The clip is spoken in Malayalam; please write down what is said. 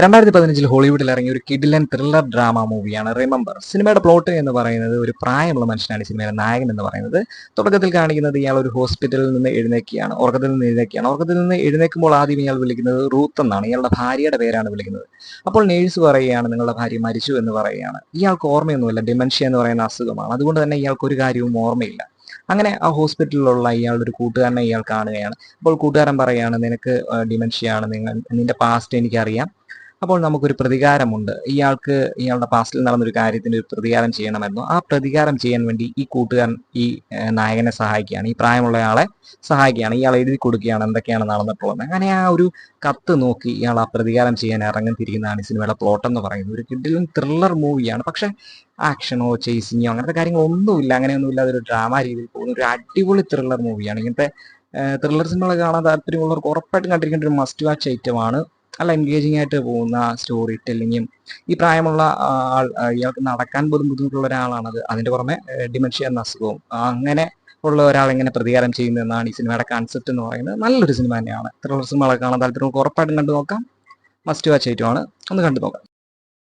രണ്ടായിരത്തി പതിനഞ്ചിൽ ഹോളിവുഡിൽ ഇറങ്ങിയ ഒരു കിഡിലൻ ത്രില്ലർ ഡ്രാമ മൂവിയാണ് റിമെമ്പർ സിനിമയുടെ പ്ലോട്ട് എന്ന് പറയുന്നത് ഒരു പ്രായമുള്ള മനുഷ്യനാണ് സിനിമയിലെ നായകൻ എന്ന് പറയുന്നത്. തുടക്കത്തിൽ കാണിക്കുന്നത് ഇയാൾ ഒരു ഹോസ്പിറ്റലിൽ നിന്ന് എഴുന്നേക്കുകയാണ്. ഉറക്കത്തിൽ നിന്ന് എഴുന്നേക്കുകയാണ്. ഉറക്കത്തിൽ നിന്ന് എഴുന്നേക്കുമ്പോൾ ആദ്യം ഇയാൾ വിളിക്കുന്നത് റൂത്ത് എന്നാണ്. ഇയാളുടെ ഭാര്യയുടെ പേരാണ് വിളിക്കുന്നത്. അപ്പോൾ നേഴ്സ് പറയുകയാണ് നിങ്ങളുടെ ഭാര്യ മരിച്ചു എന്ന് പറയുകയാണ്. ഇയാൾക്ക് ഓർമ്മയൊന്നുമില്ല. ഡിമെൻഷ്യ എന്ന് പറയുന്ന അസുഖമാണ്. അതുകൊണ്ട് തന്നെ ഇയാൾക്ക് ഒരു കാര്യവും ഓർമ്മയില്ല. അങ്ങനെ ആ ഹോസ്പിറ്റലിലുള്ള ഇയാൾ ഒരു കൂട്ടുകാരനെ ഇയാൾ കാണുകയാണ്. അപ്പോൾ കൂട്ടുകാരൻ പറയുകയാണ് നിനക്ക് ഡിമെൻഷ്യയാണ് നിങ്ങൾ നിന്റെ പാസ്റ്റ് എനിക്കറിയാം. അപ്പോൾ നമുക്കൊരു പ്രതികാരമുണ്ട്. ഇയാൾക്ക് ഇയാളുടെ പാസ്റ്റിൽ നടന്നൊരു കാര്യത്തിന് ഒരു പ്രതികാരം ചെയ്യണമായിരുന്നു ആ പ്രതികാരം ചെയ്യാൻ വേണ്ടി ഈ കൂട്ടുകാരൻ ഈ നായകനെ സഹായിക്കുകയാണ്. ഈ പ്രായമുള്ള ആളെ സഹായിക്കുകയാണ്. ഇയാൾ എഴുതി കൊടുക്കുകയാണ് എന്തൊക്കെയാണ് നടന്നിട്ടുള്ളത് അങ്ങനെ ആ ഒരു കത്ത് നോക്കി ഇയാൾ ആ പ്രതികാരം ചെയ്യാൻ ഇറങ്ങിത്തിരിക്കുന്നതാണ് ഈ സിനിമയുടെ പ്ലോട്ട് എന്ന് പറയുന്നത്. ഒരു കിഡിലും ത്രില്ലർ മൂവിയാണ് പക്ഷെ ആക്ഷനോ ചേസിങ്ങോ അങ്ങനത്തെ കാര്യങ്ങളൊന്നുമില്ല. അങ്ങനെയൊന്നുമില്ല. അതൊരു ഡ്രാമ രീതിയിൽ പോകുന്ന. ഒരു അടിപൊളി ത്രില്ലർ മൂവിയാണ് ഇങ്ങനത്തെ ത്രില്ലർ സിനിമകൾ കാണാൻ താല്പര്യമുള്ളവർക്ക് ഉറപ്പായിട്ടും കണ്ടിരിക്കേണ്ട ഒരു മസ്റ്റ് വാച്ച് ഐറ്റമാണ് നല്ല എൻഗേജിങ് ആയിട്ട് പോകുന്ന സ്റ്റോറി ടെല്ലിങ്ങും ഈ പ്രായമുള്ള ആൾ ഇയാൾക്ക് നടക്കാൻ പോലും ബുദ്ധിമുട്ടുള്ള ഒരാളാണത്. അതിന്റെ പുറമെ ഡിമെൻഷ്യ എന്ന അസുഖവും. അങ്ങനെ ഉള്ള ഒരാൾ എങ്ങനെ പ്രതികാരം ചെയ്യുന്നു എന്നാണ് ഈ സിനിമയുടെ കൺസെപ്റ്റ് എന്ന് പറയുന്നത്. നല്ലൊരു സിനിമ തന്നെയാണ്. ത്രില്ലർ സിനിമകളൊക്കെ കാണാൻ താല്പര്യമുള്ളവർക്ക് ഉറപ്പായിട്ടും കണ്ടു നോക്കാം. മസ്റ്റ് വാച്ച് ഐറ്റമാണ് ഒന്ന് കണ്ടു നോക്കാം.